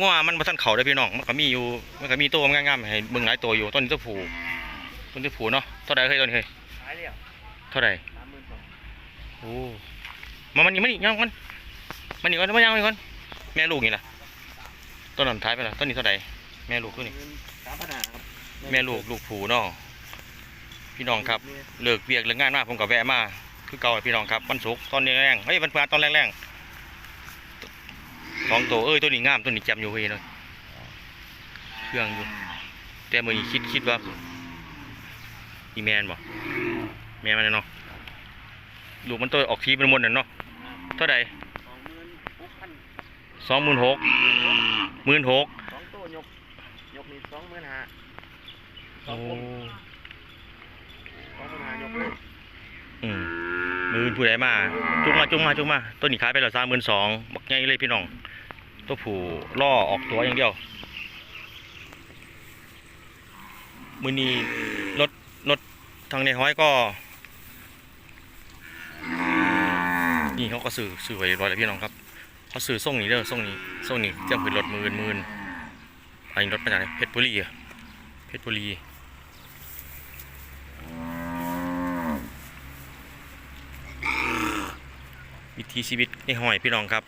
งัวมันบ่ทันเข้าเด้อพี่น้องมันก็มีอยู่มันก็มีตัวงามๆให้เบิ่งหลายตัวอยู่ต้นนี้ตัวผู้ต้นนี้ผู้เนาะเท่าใดเฮ้ยต้นนี้เฮ้ยขายแล้วเท่าใดสามหมื่นสองโอ้มามันนี่มันนี่ยังมันมันนี่ก่อนมันยังมันก่อนแม่ลูกนี่ล่ะต้นนั้นท้ายไปล่ะต้นนี้เท่าใดแม่ลูกตัวนี้สามพันห้าครับแม่ลูกลูกผูเนาะพี่น้องครับเลิกเวียกเลิกงานมาผมก็แวะมาคือเก่าพี่น้องครับวันศุกร์ตอนแรงๆเฮ้ยวันพฤหัสตอนแรงๆ สองตัวเอ้ยตัวนี้งามตัวนี้แจ่มอยู่เฮ้ยเนาะเครื่องอยู่ แต่มือนี้คิดคิดว่าอีแมนบ่แมนมันน่ะเนาะลูกมันตัวออกทีเป็นมนต์น่ะเนาะเท่าใดสองหมื่นหกพันสองหมื่นหกหมื่นหกสองตัวยกยกนี่สองหมื่นห้าสอโอ้งคนสองหมื่นห้ายกเลยอืมมือผู้ใดมาจุงมาจุงมาจุงมา ตัวนี้ขายไปแล้วสามหมื่นสองบักใหญ่เลยพี่น้อง ตัวผู้ล่อออกตัวอย่างเดียว มือนี้รถรถทางในห้อยก็ นี่เขาก็สื่อสื่อไว้ร้อยแล้วพี่น้องครับเขาสื่อส่งนี้เด้อส่งนี้ส่งนี้เตรียมขึ้นรถมื่นมื่นอันนี้รถมาจากไหนเพชรบุรีอะเพชรบุรีวิถีชีวิตในห้อยพี่น้องครับ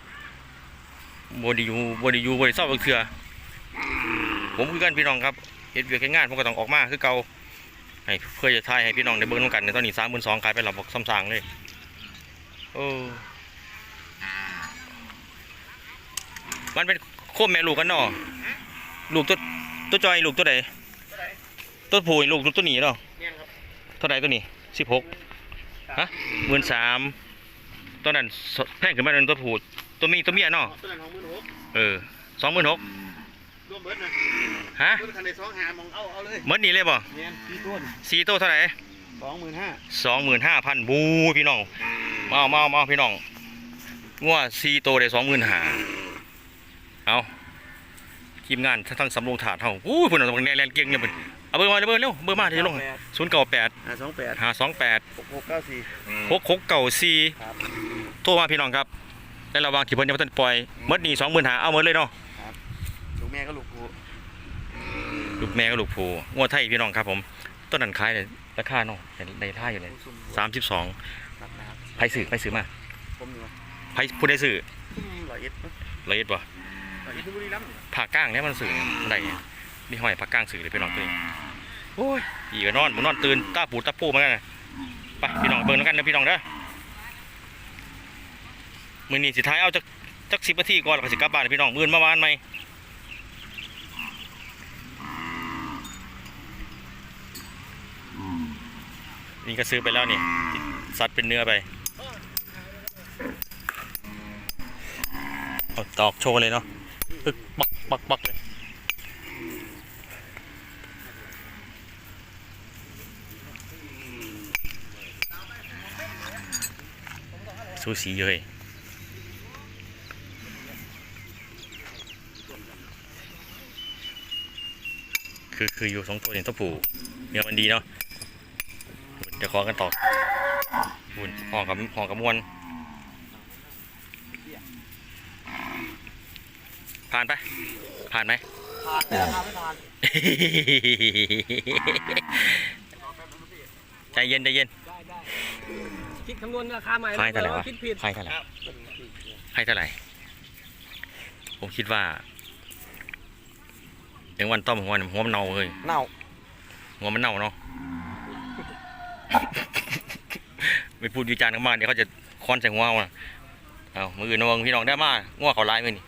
บดีอยู่บดีอยู่บดีเศร้าเถื่อผมคือกันพี่น้องครับเฮ็ดเวียกเฮ็ดงานผมก็ต้องออกมาคือเก่าให้เพื่อจะทายให้พี่น้องได้เบิ่งนำกันในตอนนี้สามหมื่นสองขายไปหลับบอกซ้ำซางเลยโอ้มันเป็นโคมแม่ลูกกันเนาะลูกตัวตัวจอยลูกตัวใดตัวผู้ลูกตัวนี้เนาะเนี่ยครับเท่าไหร่ตัวนี้สิบหกฮะหมื่นสามตัวนั้นแพงขึ้นมาเป็นตัวผู้ ตัวมีตัวเมียเนาะตัวนั้นสองหมื่นหกเออสองหมื่นหกรวมเบิร์ดนะฮะรถคันในสองหามองเอาเอาเลยเมื่อนี้เลยบ่เนี่ยพี่ต้นสี่ตัวเท่าไหร่สองหมื่นห้าสองหมื่นห้าพันบูพี่น้องมาเอามาเอามาเอาพี่น้องงัวสี่ตัวได้สองหมื่นห้าเอาทีมงานทั้งสำโรงถาดเท่าอู้พุ่นเอาตรงนี้แลนเก่งเลยพุ่นเอาเบอร์มาเบอร์เร็วเบอร์มาที่จะลงศูนย์เก้าแปดห้าสองแปดห้าสองแปดหกหกเก้าสี่หกหกเก้าสี่ครับโทรมาพี่น้องครับ ในระหว่างที่เพิ่นยังบ่ทันปล่อยเมื่อนี้สองหมื่นหาเอาหมดเลยเนาะลูกแม่ก็ลูกกูลูกแม่กับลูกผูงัวไทยพี่น้องครับผม ต้นนั้นขายเลยราคาเนาะในในท่าอยู่เลยลูกซุ่มสามสิบสองครับนะครับไผซื้อไผซื้อมาผมอยู่ไผผู้ใดซื้อซุ่มร้อยเอ็ดเนอะละเอียดบ่ร้อยเอ็ดที่บุรีรัมย์เนี่ยผ่าก้างเนี่ยมันซื้อได้ไงมีหอยผ่าก้างซื้อเลยพี่น้องตัวนี้โอ้ยอีก็นอนบ่นอนตื่นตาปูดตาปูเหมือนกันน่ะไปพี่น้องเบิ่งนำกันนะพี่น้องเด้อ มือนี้สิท้ายเอาจักจัก10นาทีก่อนแล้วก็สิกลับบ้านพี่น้องมื้ออนมาบ้านใหมนี่ก็ซื้อไปแล้วนี่ซัดเป็นเนื้อไปอตอกโชว์เลยเนาะปึ๊กบักบักบักเลยสูสีเลย คือคืออยู่สองตัวเนี่ยตัวผูเนื้อมันดีเนาะเดี๋ยวขอกันต่อหุ่นห่อกับห่อกับมวนผ่านไปผ่านไหมผ่านแต่ราคาไม่ผ่านใจเย็นใจเย็นได้ได้คิดคำนวณราคาใหม่ให้เท่าไหร่วะคิดผิดให้เท่าไหร่ครับให้เท่าไหร่ผมคิดว่า อย่างวันต้อมหัวเนี่ยหัวมันเน่าเลยเน่าหัวมันเน่าเนาะไม่พูดวิจารณ์กันมากเดี๋ยวเขาจะค้อนใส่หัวเอาน่ะเอามืออื่นนวงพี่น้องได้มาง่วเขาลายมือนี่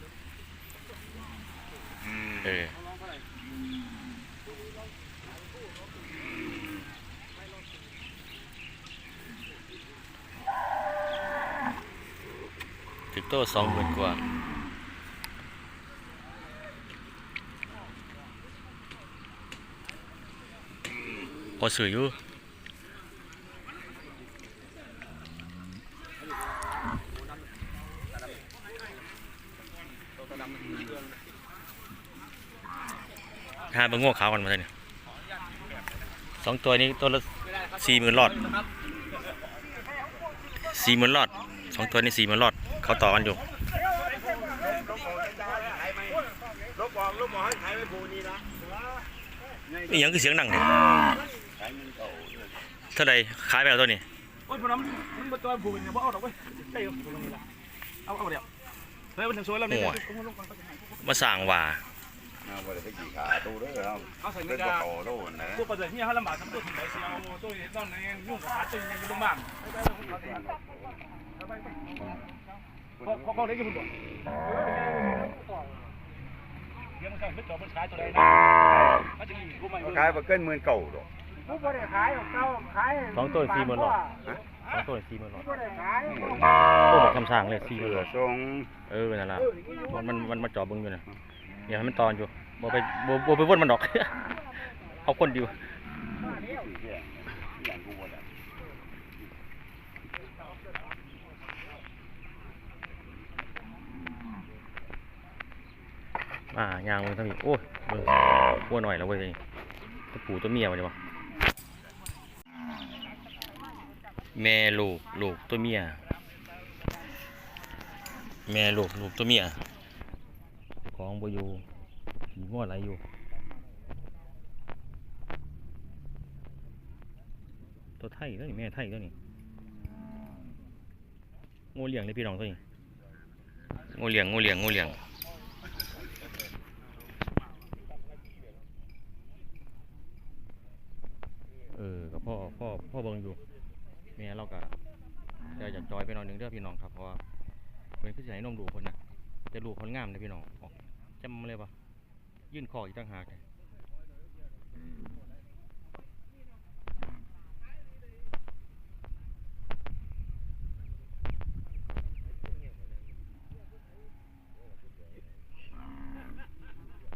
เออถึกโต้สองหมื่นกว่า พอสื่ออยู่หาเบงโง่ขาวกันมาเลยเนี่ยสองตัวนี้ตัวละสี่หมื่นหลอดสี่หมื่นหลอดสองตัวนี้สี่หมื่นหลอด เขาต่อกันอยู่ลบบอกลบบอกให้ขายไปปูนี่นะ นี่หยังคือเสียงดังเนี่ยขายเงินเก่าเท่าใดขายไปแล้วตัวนี้โอ้ยพน้ำมันมาจอยผูกเนี่ยบ่เอาดอกเว้ยใช่ผูกตรงนี้ละเอาเอาเดี๋ยวเฮ้ยมันถึงสวยแล้วนี่มาสร้างว่าเอาไปเลยไปกี่ขาตู้เด้อครับเอาใส่เป็ไม่นได้บ่เก่าตู้นะพวกประเดี๋ยวนี้เขาลำบากทำตัวถึงไหนเสียวตัวตอนไหนยุ่งกับขาตึงยังอยู่ตรงบ้านเขาเขาเขาได้กี่คนบ่ ยังไม่ใช่ไม่จบมันขายตัวใดนะเขาจะมีรู้ไหมขายไปเกินหมื่นเก่าดอกผู้บริขายของเขาขายสองตัวสี่หมื่นหรอสองตัวสี่หมื่นหรอผู้บริขายตัวบอกคำสั่งเลยสี่หเสืมื่นหรออทรงเออนั่นล่ะมันมันมันมาจอบเบึงอยู่นะอย่าให้มันตอนอยู่บ่ไปบ่บ่ไปวนมันดอกเอาคนเดียว่ายางมันทั้งนี้โอ้ยเบิ่งวัวหน่อยแล้วเว้ยนี่ตัวปู่ตัวเมียวะเนี่ยวะแม่ลูกลูกตัวเมีย แม่ลูกลูกตัวเมีย ของบอยู่ขี่ง้อไหลอยู่ ตัวไทยตัวนี้แม่ไทยตัวนี้งูเหลี่ยงเลยพี่น้องตัวนี้งูเหลี่ยงงูเหลี่ยงงูเหลี่ยง เออกับพ่อพ่อพ่อเบิ่งอยู่เมียเราก็จะอยากจอยไปหนอนหนึ่งเด้อพี่น้องครับเพราะว่าเป็นคือสิให้นมดูคนน่ะแต่ลูกคนงามเลยพี่น้องออกจำเลยปะยื่นคออีกต่างหากเลย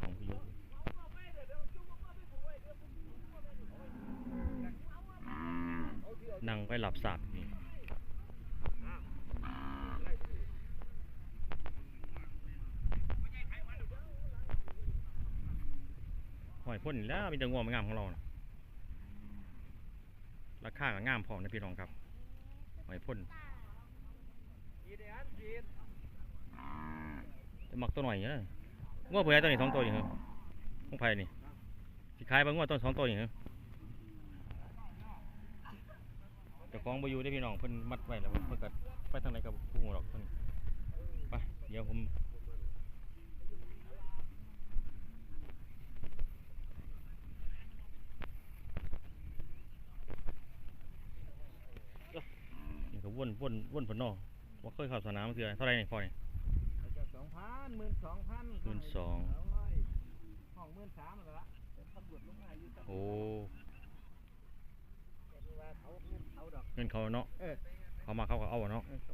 ของพี่ยุ นั่งไปหลับสาบนี่หอยพ่นแล้วมีแต่งัวมันงามของเรานะราคาก็งามพอนะพี่น้องครับหอยพ่นจะหมักตัวหน่อยอย่างนี้นะงัวเผื่อตัวนี้สองตัวอย่างเงี้ยของไผ่นี่สิขายบางงัวตัวสองตัวอย่างเงี้ย จ้าของบอยู่ได้อพี่น้องเพิ่นมัดไว้แล้วเพิ่นก็ไปทางไหนกับผู้หูหรอกเพิ่นไปเดี๋ยวผมนี่ก็วนวนวนพนนอว่าเคยเข้าสนามมาเทื่อเท่าไหรนี่พ่อนี่สองพันหมื่นสองพันหมื่นสองห้องหมื่นสามแล้วละตำรวจลงมาอยู่โอ้ว่า เขาเงินเขาดอก เงินเขาเนาะเออ เขามาเขาก็เอาอะเนาะ เออเขามา